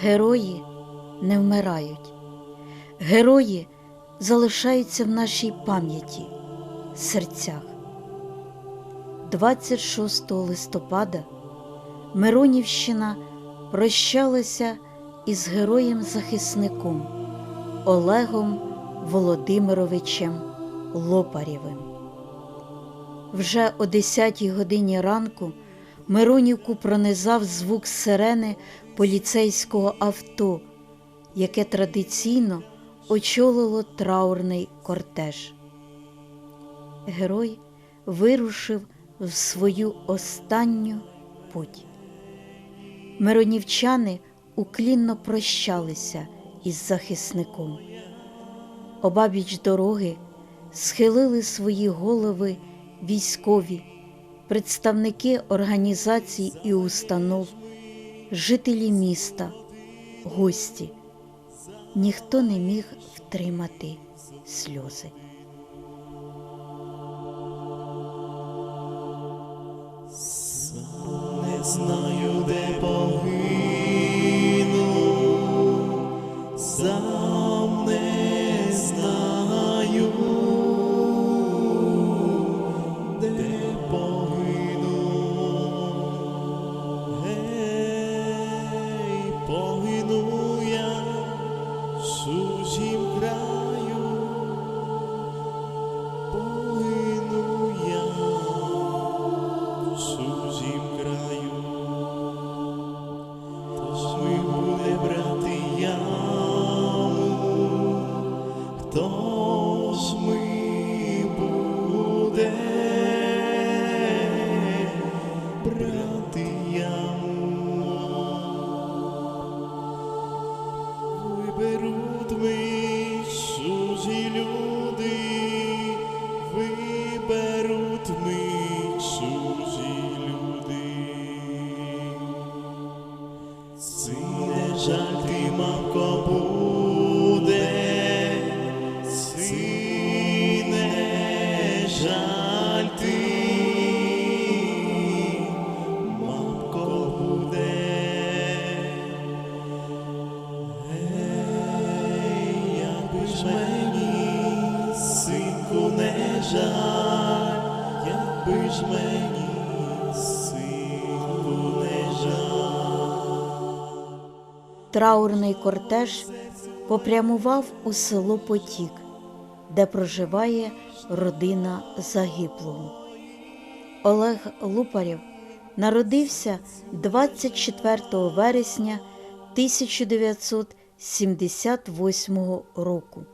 Герої не вмирають. Герої залишаються в нашій пам'яті, серцях. 26 листопада Миронівщина прощалася із героєм-захисником Олегом Володимировичем Лопарєвим. Вже о 10 годині ранку Миронівку пронизав звук сирени поліцейського авто, яке традиційно очолило траурний кортеж. Герой вирушив в свою останню путь. Миронівчани уклінно прощалися із захисником. Обабіч дороги схилили свої голови військові, представники організацій і установ, жителі міста, гості. Ніхто не міг втримати сльози. Знаю, де Траурний кортеж попрямував у село Потік, де проживає родина загиблого. Олег Лупарєв народився 24 вересня 1978 року.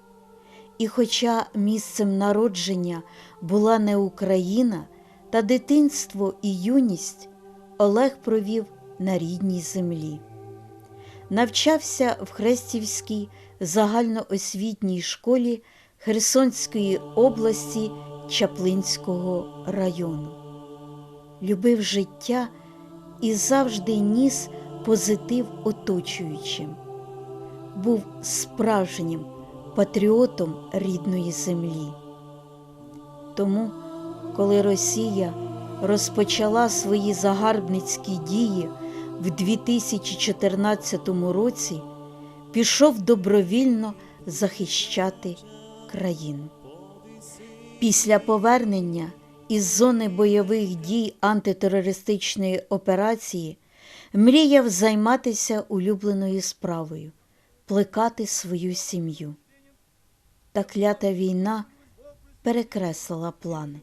І хоча місцем народження була не Україна, та дитинство і юність Олег провів на рідній землі. Навчався в Хрестівській загальноосвітній школі Херсонської області Чаплинського району. Любив життя і завжди ніс позитив оточуючим. Був справжнім патріотом рідної землі. Тому, коли Росія розпочала свої загарбницькі дії в 2014 році, пішов добровільно захищати країну. Після повернення із зони бойових дій антитерористичної операції мріяв займатися улюбленою справою плекати свою сім'ю. Та клята війна перекреслила плани,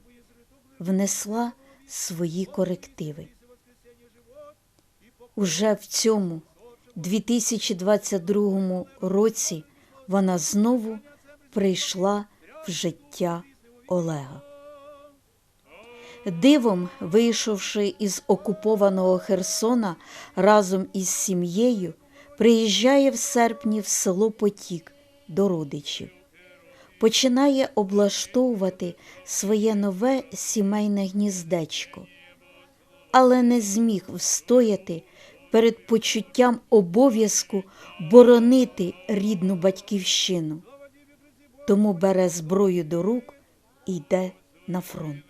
внесла свої корективи. Уже в цьому 2022 році вона знову прийшла в життя Олега. Дивом, вийшовши із окупованого Херсона разом із сім'єю, приїжджає в серпні в село Потік до родичів. Починає облаштовувати своє нове сімейне гніздечко, але не зміг встояти перед почуттям обов'язку боронити рідну батьківщину. Тому бере зброю до рук і йде на фронт.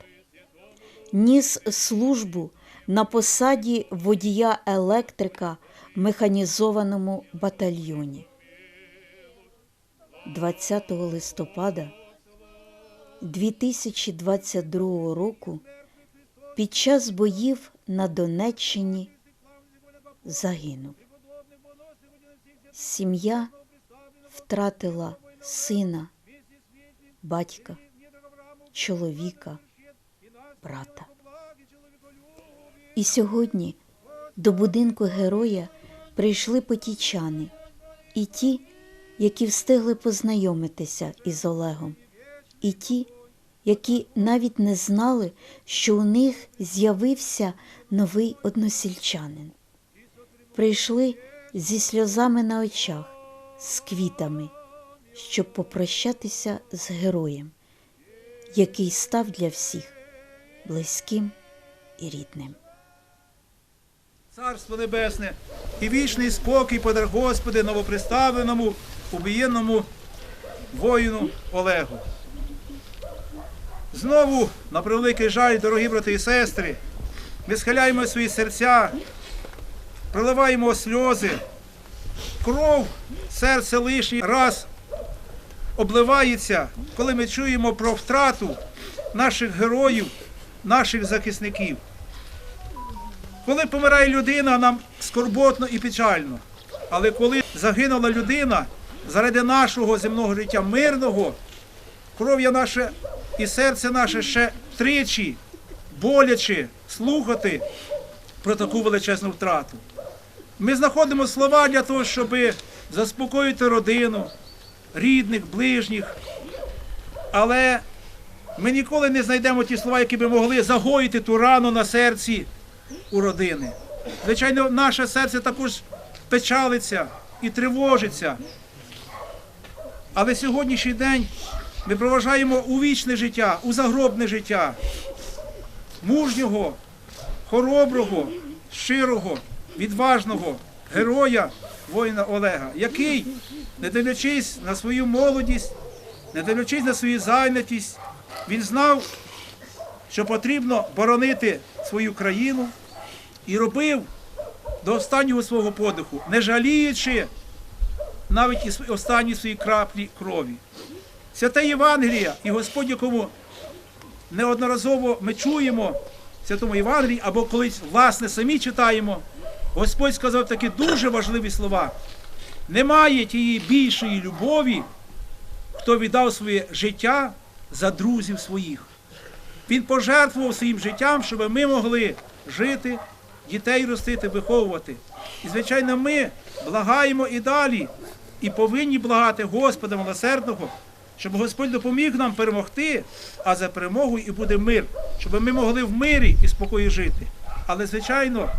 Ніс службу на посаді водія електрика в механізованому батальйоні. 20 листопада 2022 року під час боїв на Донеччині загинув. Сім'я втратила сина, батька, чоловіка, брата. І сьогодні до будинку героя прийшли потічани і ті, які встигли познайомитися із Олегом, і ті, які навіть не знали, що у них з'явився новий односельчанин. Прийшли зі сльозами на очах, з квітами, щоб попрощатися з героєм, який став для всіх близьким і рідним. Царство Небесне і вічний спокій подар Господи новоприставленому, убієнному воїну Олегу. Знову, на превеликий жаль, дорогі брати і сестри, ми схиляємо свої серця, проливаємо сльози, кров, серце лишній раз обливається, коли ми чуємо про втрату наших героїв, наших захисників. Коли помирає людина, нам скорботно і печально. Але коли загинула людина заради нашого земного життя мирного, кров'я наше і серце наше ще тричі боляче слухати про таку величезну втрату. Ми знаходимо слова для того, щоб заспокоїти родину, рідних, ближніх. Але ми ніколи не знайдемо ті слова, які би могли загоїти ту рану на серці у родини. Звичайно, наше серце також печалиться і тривожиться. Але сьогоднішній день ми проважаємо у вічне життя, у загробне життя, мужнього, хороброго, щирого, відважного героя воїна Олега, який, не дивлячись на свою молодість, не дивлячись на свою зайнятість, він знав, що потрібно боронити свою країну і робив до останнього свого подиху, не жаліючи навіть і останні свої краплі крові. Святе Євангелія і Господь, якому неодноразово ми чуємо в Святому Євангелії, або колись власне самі читаємо, Господь сказав такі дуже важливі слова. Немає тієї більшої любові, хто віддав своє життя за друзів своїх. Він пожертвував своїм життям, щоб ми могли жити, дітей ростити, виховувати. І, звичайно, ми благаємо і далі, і повинні благати Господа милосердного, щоб Господь допоміг нам перемогти, а за перемогою і буде мир, щоб ми могли в мирі і спокої жити. Але, звичайно,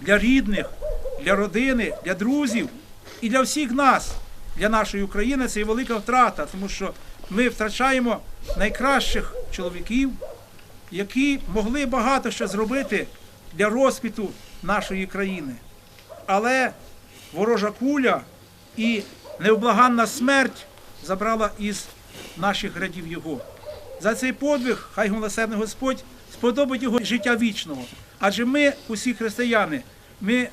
для рідних, для родини, для друзів і для всіх нас, для нашої України це є велика втрата, тому що ми втрачаємо найкращих чоловіків, які могли багато що зробити для розквіту нашої країни. Але ворожа куля і невблаганна смерть забрала із наших рядів його. За цей подвиг, хай милосердний Господь сподобать його життя вічного. Адже ми, усі християни, ми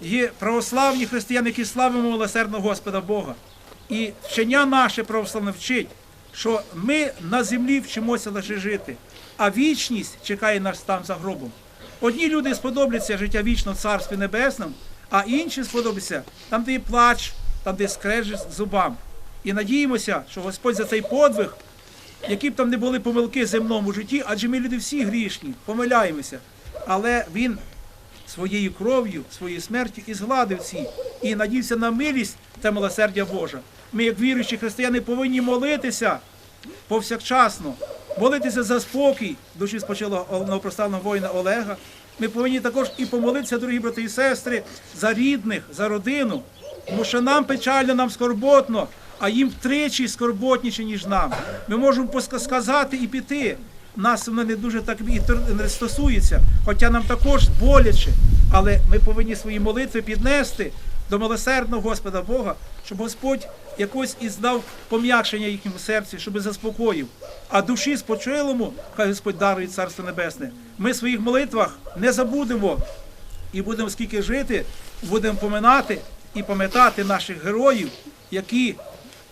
є православні християни, які славимо милосердного Господа Бога. І вчення наше православне вчить, що ми на землі вчимося лише жити, а вічність чекає нас там за гробом. Одні люди сподобляться життя вічно в Царстві Небесному, а інші сподобляться там, де є плач, там, де скрежить зубам. І надіємося, що Господь за цей подвиг, які б там не були помилки в земному житті, адже ми люди всі грішні, помиляємося. Але Він своєю кров'ю, своєю смертю і згладив ці, і надівся на милість та милосердя Божа. Ми, як віруючі християни, повинні молитися повсякчасно, молитися за спокій душі спочилого новопроставного воїна Олега. Ми повинні також і помолитися, дорогі брати і сестри, за рідних, за родину, тому що нам печально, нам скорботно, а їм втричі скорботніше, ніж нам. Ми можемо сказати і піти. Нас воно не дуже так і не стосується, хоча нам також боляче, але ми повинні свої молитви піднести до милосердного Господа Бога, щоб Господь якось і здав пом'якшення їхньому серці, щоб заспокоїв. А душі спочилому, хай Господь дарує Царство Небесне. Ми в своїх молитвах не забудемо і будемо скільки жити, будемо поминати і пам'ятати наших героїв, які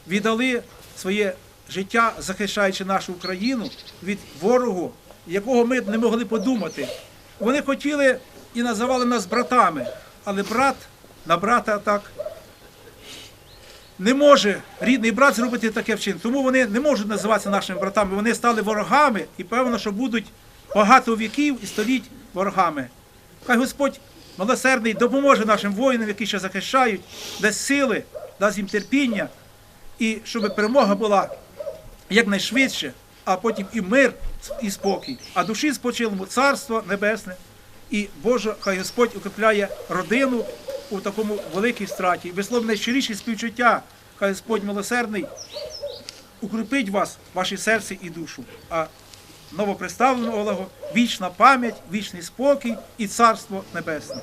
віддали своє життя, захищаючи нашу Україну від ворогу, якого ми не могли подумати. Вони хотіли і називали нас братами, але брат на брата так не може рідний брат зробити таке вчинення. Тому вони не можуть називатися нашими братами. Вони стали ворогами і певно, що будуть багато віків і століть ворогами. Хай Господь милосердний допоможе нашим воїнам, які ще захищають, дасть сили, дасть їм терпіння, і щоб перемога була якнайшвидше, а потім і мир і спокій. А душі спочилому царство небесне. І Боже, хай Господь укріпляє родину у такому великій страті. Вислов найщиріші співчуття, хай Господь милосердний укріпить вас, ваші серце і душу. А новоприставленого Олего вічна пам'ять, вічний спокій і царство небесне.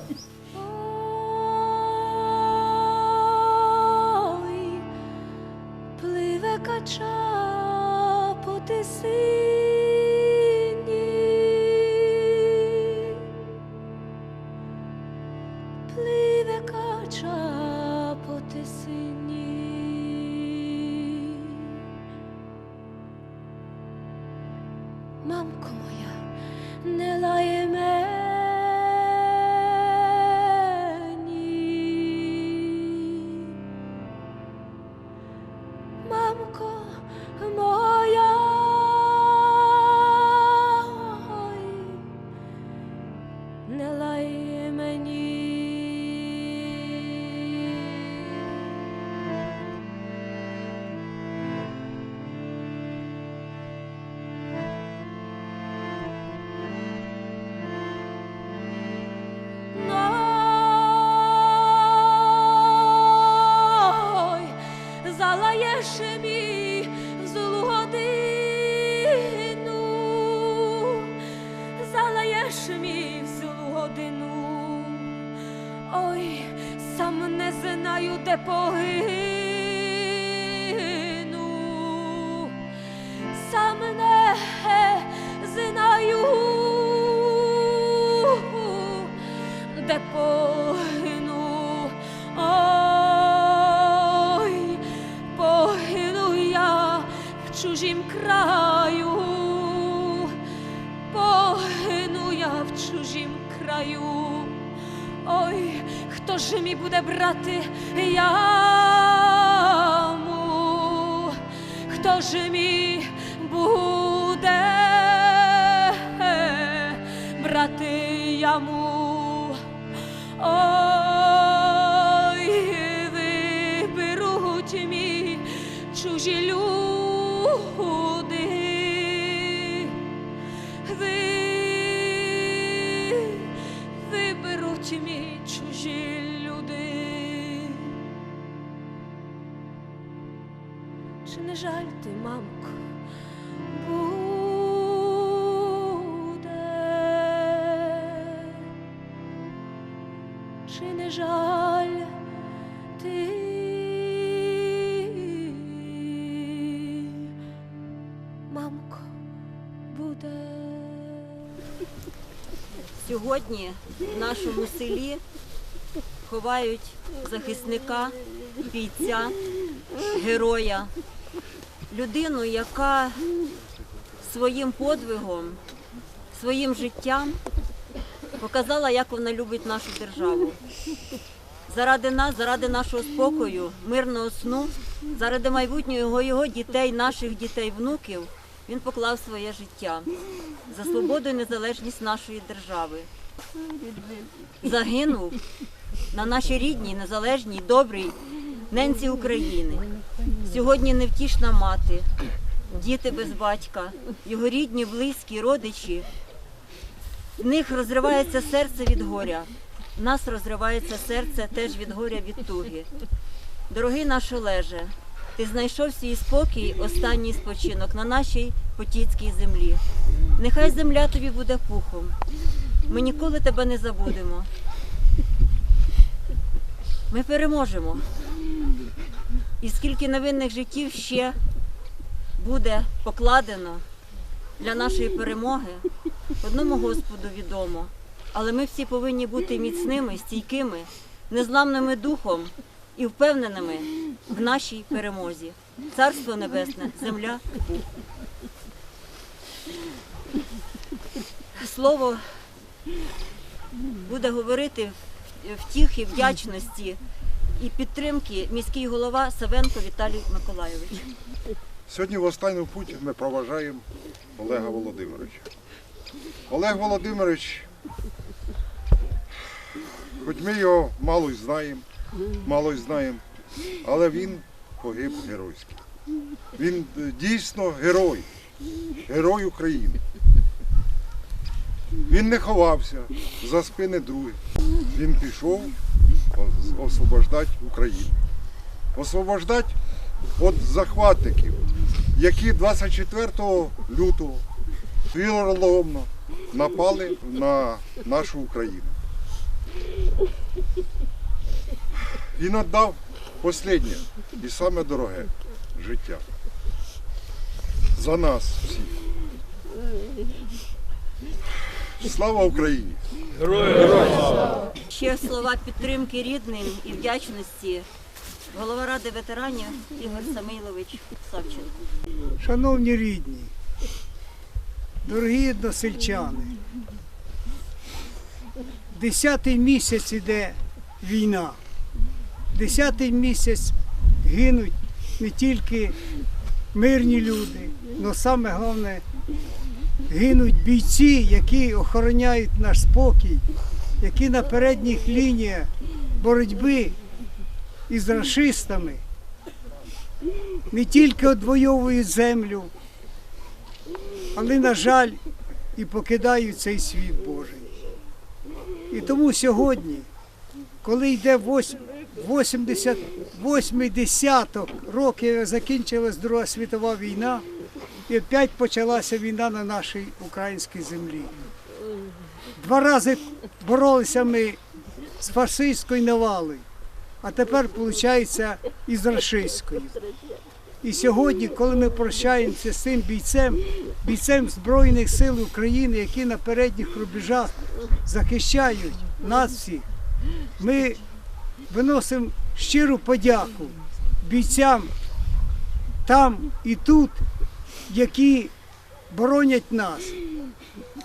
Пливе кача по тисині. Чужім краю, погину я в чужім краю. Ой, хто ж мій буде брати яму? Хто ж мій люди. Ви, виберуть мій чужі люди. Чи не жаль ти, мамко, буде? чи не жаль ти? Сьогодні в нашому селі ховають захисника, бійця, героя, людину, яка своїм подвигом, своїм життям показала, як вона любить нашу державу. Заради нас, заради нашого спокою, мирного сну, заради майбутнього його, дітей, наших дітей, внуків, він поклав своє життя за свободу і незалежність нашої держави. Загинув на нашій рідній, незалежній, добрій ненці України. Сьогодні невтішна мати, діти без батька, його рідні, близькі, родичі. В них розривається серце від горя. В нас розривається серце теж від горя від туги. Дорогий наш Олеже, ти знайшов свій спокій, останній спочинок на нашій потіцькій землі. Нехай земля тобі буде пухом. Ми ніколи тебе не забудемо. Ми переможемо. І скільки невинних життів ще буде покладено для нашої перемоги, одному Господу відомо. Але ми всі повинні бути міцними, стійкими, незламними духом і впевненими в нашій перемозі. Царство Небесне, земля. пух. Слово буде говорити втіхи, вдячності і підтримки міський голова Савенко Віталій Миколайович. Сьогодні в останню путь ми проважаємо Олега Володимировича. Олег Володимирович, хоч ми його мало й знаємо, мало знаємо, але він погиб геройський. Він е, дійсно герой, герой України. Він не ховався за спини других. Він пішов освобождати Україну. Освобождати від захватників, які 24 лютого віроломно напали на нашу Україну. Він віддав останнє і саме дороге життя. За нас всіх. Слава Україні! Героям! Ще слова підтримки рідним і вдячності. Голова ради ветеранів Ігор Самилович Савченко. Шановні рідні, дорогі односельчани, десятий місяць іде війна. Десятий місяць гинуть не тільки мирні люди, але саме головне гинуть бійці, які охороняють наш спокій, які на передніх лініях боротьби із расистами не тільки одвоюють землю, але, на жаль, і покидають цей світ Божий. І тому сьогодні, коли йде вось- 88 десяток років, закінчилась Друга світова війна, і опять почалася війна на нашій українській землі. Два рази боролися ми з фашистською навалою, а тепер, виходить, і з рашистською. І сьогодні, коли ми прощаємося з цим бійцем, бійцем Збройних сил України, які на передніх рубежах захищають нас всіх, ми виносимо щиру подяку бійцям там і тут, які боронять нас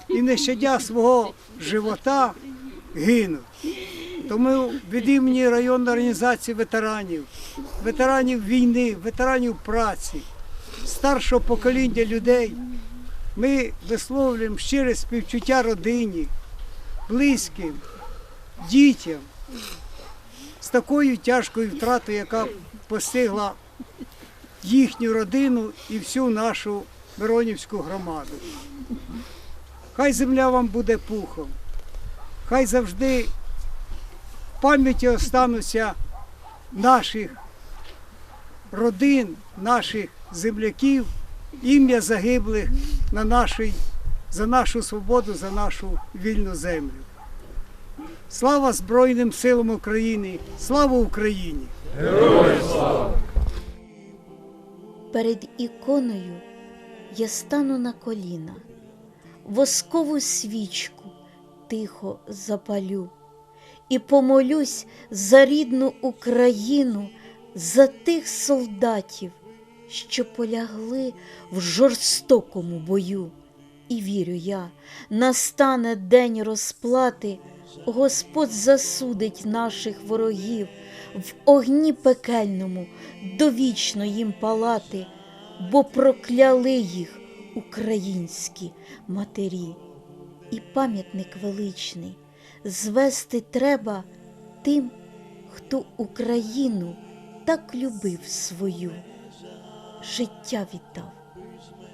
і не щадя свого живота гинуть. Тому від імені районної організації ветеранів, ветеранів війни, ветеранів праці, старшого покоління людей ми висловлюємо щире співчуття родині, близьким, дітям такою тяжкою втратою, яка постигла їхню родину і всю нашу Миронівську громаду. Хай земля вам буде пухом, хай завжди в пам'яті остануться наших родин, наших земляків, ім'я загиблих на нашій, за нашу свободу, за нашу вільну землю. Слава Збройним силам України! Слава Україні! Перед іконою я стану на коліна, воскову свічку тихо запалю і помолюсь за рідну Україну, за тих солдатів, що полягли в жорстокому бою. І вірю я, настане день розплати, Господь засудить наших ворогів в огні пекельному довічно їм палати, бо прокляли їх українські матері. І пам'ятник величний звести треба тим, хто Україну так любив свою, життя віддав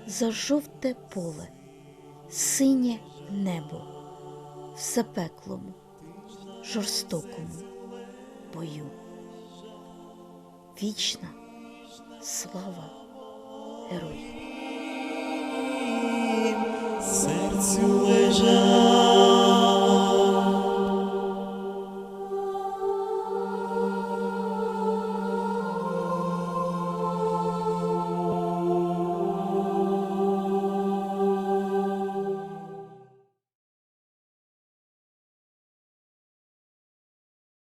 за жовте поле, синє небо в запеклому, жорстокому бою. Вічна слава героїв! серцю лежать.